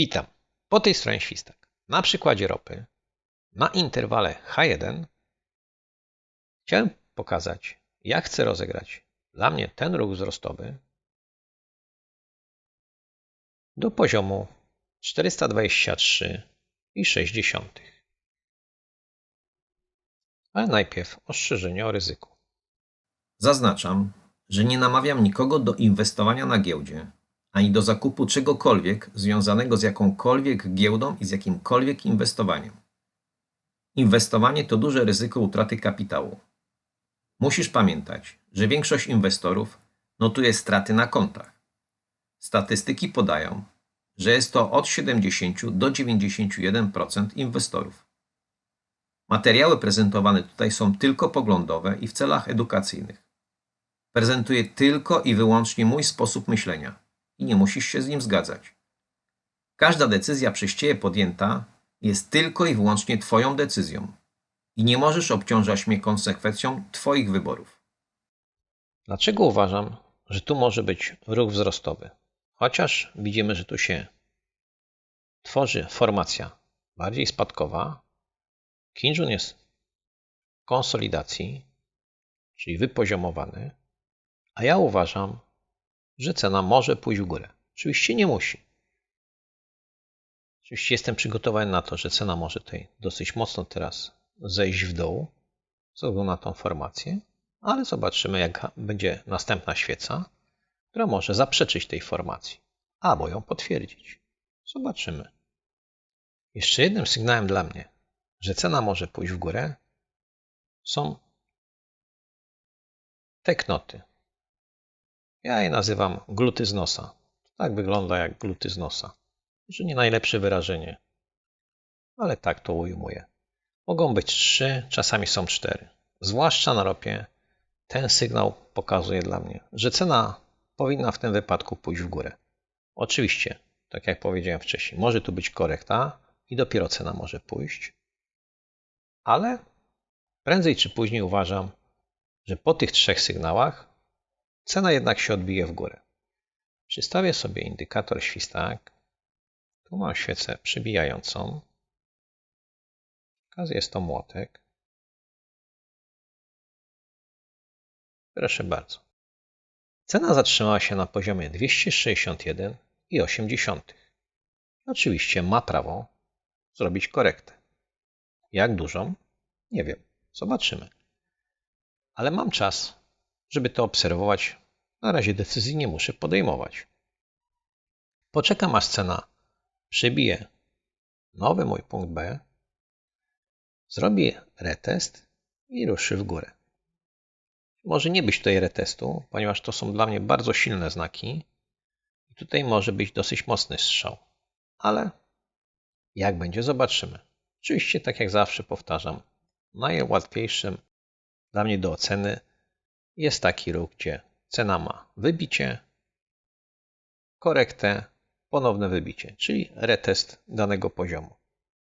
Witam. Po tej stronie Świstak. Na przykładzie ropy, na interwale H1 chciałem pokazać, jak chcę rozegrać dla mnie ten ruch wzrostowy do poziomu 423,6. Ale najpierw ostrzeżenie o ryzyku. Zaznaczam, że nie namawiam nikogo do inwestowania na giełdzie, ani do zakupu czegokolwiek związanego z jakąkolwiek giełdą i z jakimkolwiek inwestowaniem. Inwestowanie to duże ryzyko utraty kapitału. Musisz pamiętać, że większość inwestorów notuje straty na kontach. Statystyki podają, że jest to od 70 do 91% inwestorów. Materiały prezentowane tutaj są tylko poglądowe i w celach edukacyjnych. Prezentuję tylko i wyłącznie mój sposób myślenia i nie musisz się z nim zgadzać. Każda decyzja przez Ciebie podjęta jest tylko i wyłącznie Twoją decyzją i nie możesz obciążać mnie konsekwencją Twoich wyborów. Dlaczego uważam, że tu może być ruch wzrostowy? Chociaż widzimy, że tu się tworzy formacja bardziej spadkowa, Kinjun jest w konsolidacji, czyli wypoziomowany, a ja uważam, że cena może pójść w górę. Oczywiście nie musi. Oczywiście jestem przygotowany na to, że cena może tutaj dosyć mocno teraz zejść w dół, ze względu na tą formację, ale zobaczymy, jak będzie następna świeca, która może zaprzeczyć tej formacji, albo ją potwierdzić. Zobaczymy. Jeszcze jednym sygnałem dla mnie, że cena może pójść w górę, są te knoty. Ja je nazywam gluty z nosa. Tak wygląda jak gluty z nosa. Może nie najlepsze wyrażenie, ale tak to ujmuję. Mogą być trzy, czasami są cztery. Zwłaszcza na ropie ten sygnał pokazuje dla mnie, że cena powinna w tym wypadku pójść w górę. Oczywiście, tak jak powiedziałem wcześniej, może tu być korekta i dopiero cena może pójść, ale prędzej czy później uważam, że po tych trzech sygnałach cena jednak się odbije w górę. Przystawię sobie indykator świstak. Tu mam świecę przybijającą. Okazja jest to młotek. Proszę bardzo. Cena zatrzymała się na poziomie 261,8. Oczywiście ma prawo zrobić korektę. Jak dużą? Nie wiem. Zobaczymy. Ale mam czas, żeby to obserwować. Na razie decyzji nie muszę podejmować. Poczekam aż cena przybije nowy mój punkt B, zrobi retest i ruszy w górę. Może nie być tutaj retestu, ponieważ to są dla mnie bardzo silne znaki i tutaj może być dosyć mocny strzał. Ale jak będzie, zobaczymy. Oczywiście, tak jak zawsze powtarzam, najłatwiejszym dla mnie do oceny jest taki ruch, gdzie cena ma wybicie, korektę, ponowne wybicie, czyli retest danego poziomu.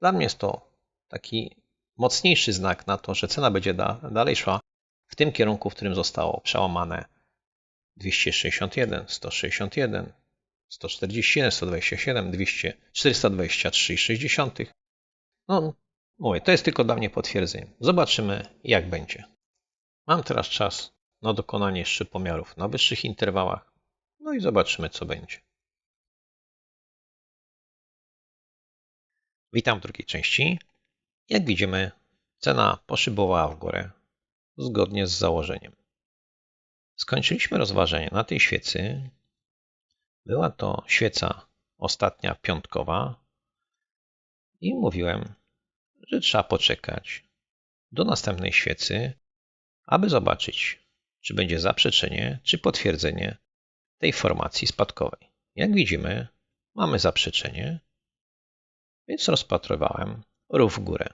Dla mnie jest to taki mocniejszy znak na to, że cena będzie da, dalej szła w tym kierunku, w którym zostało przełamane 261, 161, 141, 127, 200, 423,6. No, mówię, to jest tylko dla mnie potwierdzenie. Zobaczymy, jak będzie. Mam teraz czas na dokonanie jeszcze pomiarów na wyższych interwałach. No i zobaczymy, co będzie. Witam w drugiej części. Jak widzimy, cena poszybowała w górę zgodnie z założeniem. Skończyliśmy rozważenie na tej świecy. Była to świeca ostatnia piątkowa i mówiłem, że trzeba poczekać do następnej świecy, aby zobaczyć, czy będzie zaprzeczenie, czy potwierdzenie tej formacji spadkowej. Jak widzimy, mamy zaprzeczenie, więc rozpatrywałem ruch w górę.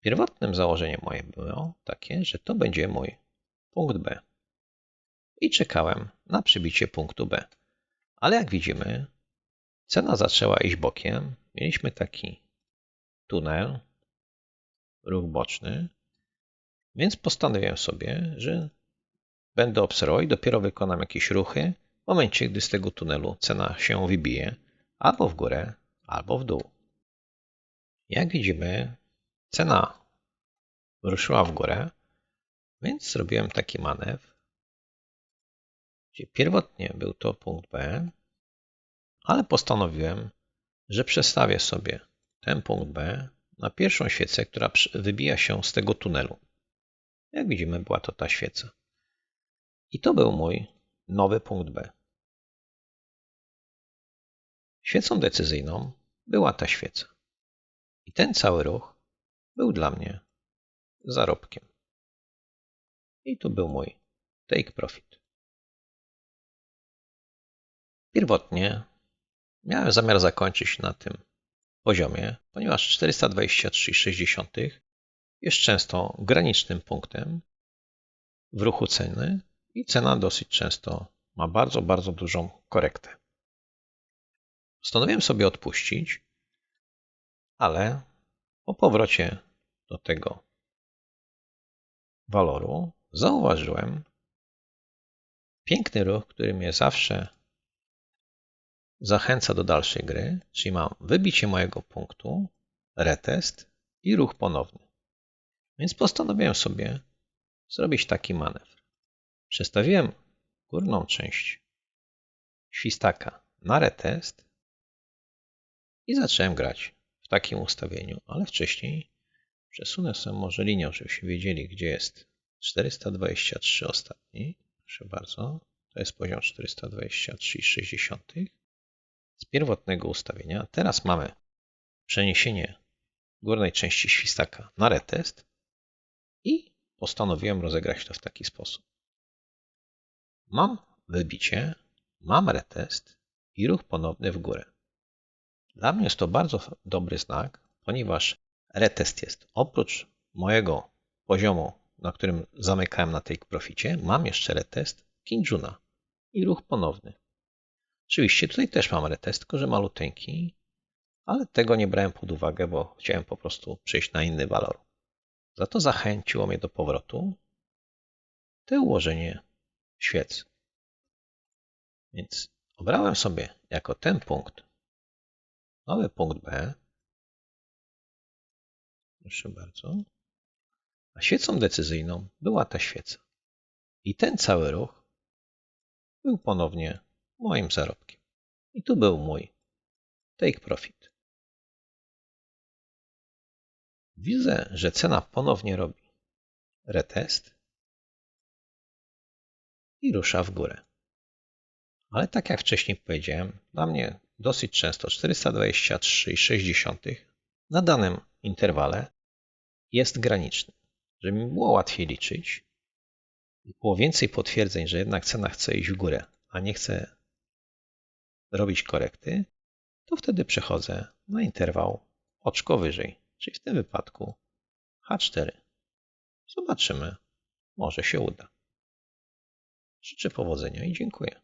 Pierwotnym założeniem moje było takie, że to będzie mój punkt B. I czekałem na przybicie punktu B. Ale jak widzimy, cena zaczęła iść bokiem. Mieliśmy taki tunel, ruch boczny, więc postanowiłem sobie, że będę obserwował i dopiero wykonam jakieś ruchy w momencie, gdy z tego tunelu cena się wybije albo w górę, albo w dół. Jak widzimy, cena ruszyła w górę, więc zrobiłem taki manewr, gdzie pierwotnie był to punkt B, ale postanowiłem, że przestawię sobie ten punkt B na pierwszą świecę, która wybija się z tego tunelu. Jak widzimy, była to ta świeca. I to był mój nowy punkt B. Świecą decyzyjną była ta świeca. I ten cały ruch był dla mnie zarobkiem. I tu był mój take profit. Pierwotnie miałem zamiar zakończyć na tym poziomie, ponieważ 423,6 jest często granicznym punktem w ruchu ceny i cena dosyć często ma bardzo, bardzo dużą korektę. Postanowiłem sobie odpuścić, ale po powrocie do tego waloru zauważyłem piękny ruch, który mnie zawsze zachęca do dalszej gry, czyli mam wybicie mojego punktu, retest i ruch ponowny. Więc postanowiłem sobie zrobić taki manewr. Przestawiłem górną część świstaka na retest i zacząłem grać w takim ustawieniu, ale wcześniej przesunę sobie może linię, żebyście wiedzieli, gdzie jest 423 ostatni. Proszę bardzo, to jest poziom 423,6 z pierwotnego ustawienia. Teraz mamy przeniesienie górnej części świstaka na retest postanowiłem rozegrać to w taki sposób. Mam wybicie, mam retest i ruch ponowny w górę. Dla mnie jest to bardzo dobry znak, ponieważ retest jest oprócz mojego poziomu, na którym zamykałem na take proficie, mam jeszcze retest Kinjuna i ruch ponowny. Oczywiście tutaj też mam retest, tylko że maluteńki, ale tego nie brałem pod uwagę, bo chciałem po prostu przejść na inny walor. Za to zachęciło mnie do powrotu to ułożenie świec. Więc obrałem sobie jako ten punkt nowy punkt B. Proszę bardzo. A świecą decyzyjną była ta świeca. I ten cały ruch był ponownie moim zarobkiem. I tu był mój take profit. Widzę, że cena ponownie robi retest i rusza w górę. Ale tak jak wcześniej powiedziałem, dla mnie dosyć często 423,6 na danym interwale jest graniczny. Żeby mi było łatwiej liczyć i było więcej potwierdzeń, że jednak cena chce iść w górę, a nie chce robić korekty, to wtedy przechodzę na interwał oczko wyżej, czyli w tym wypadku H4. Zobaczymy, może się uda. Życzę powodzenia i dziękuję.